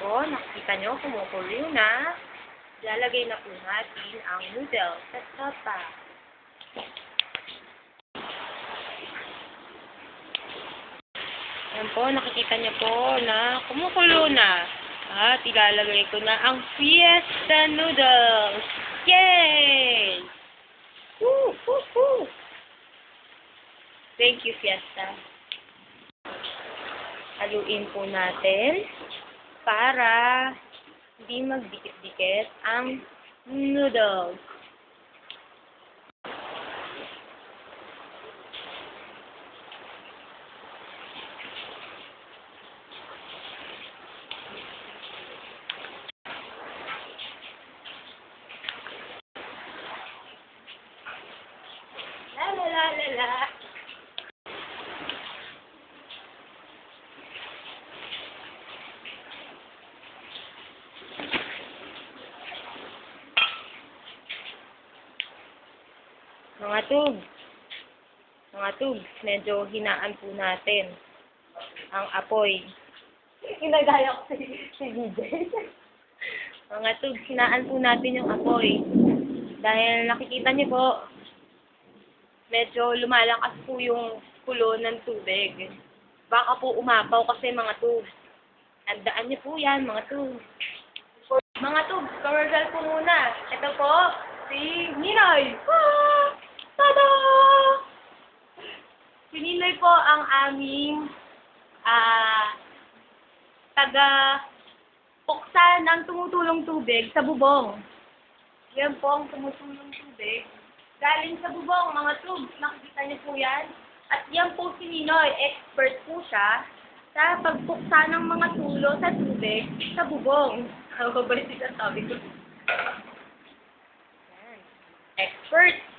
po, nakikita nyo, kumukulo na. Lalagay na po natin ang noodles sa tapa. Yan po, nakikita niyo po na kumukulo na. At ilalagay ko na ang Fiesta Noodles. Yay! Woo! Woo! Woo! Thank you, Fiesta. Haluin po natin para hindi magdikit-dikit ang noodles. La la la la la. Mga tug. Mga tug, medyo hinaan po natin ang apoy. Ginagaya ko si, si DJ. Mga tug, hinaan po natin yung apoy. Dahil nakikita niyo po, medyo lumalakas po yung kulo ng tubig. Baka po umapaw kasi mga tug. Tandaan niyo po yan, mga tug. Mga tug, commercial po muna. Ito po, si Ninoy. Ninoy po ang aming ah taga puksa ng tumutulong tubig sa bubong. Yan po ang tumutulong tubig. Galing sa bubong, mga tubs. Nakikita niyo po yan. At yan po si Ninoy. Expert po siya sa pagpuksa ng mga tulo sa tubig sa bubong. Ano ba ba yung sinasabi ko? Expert.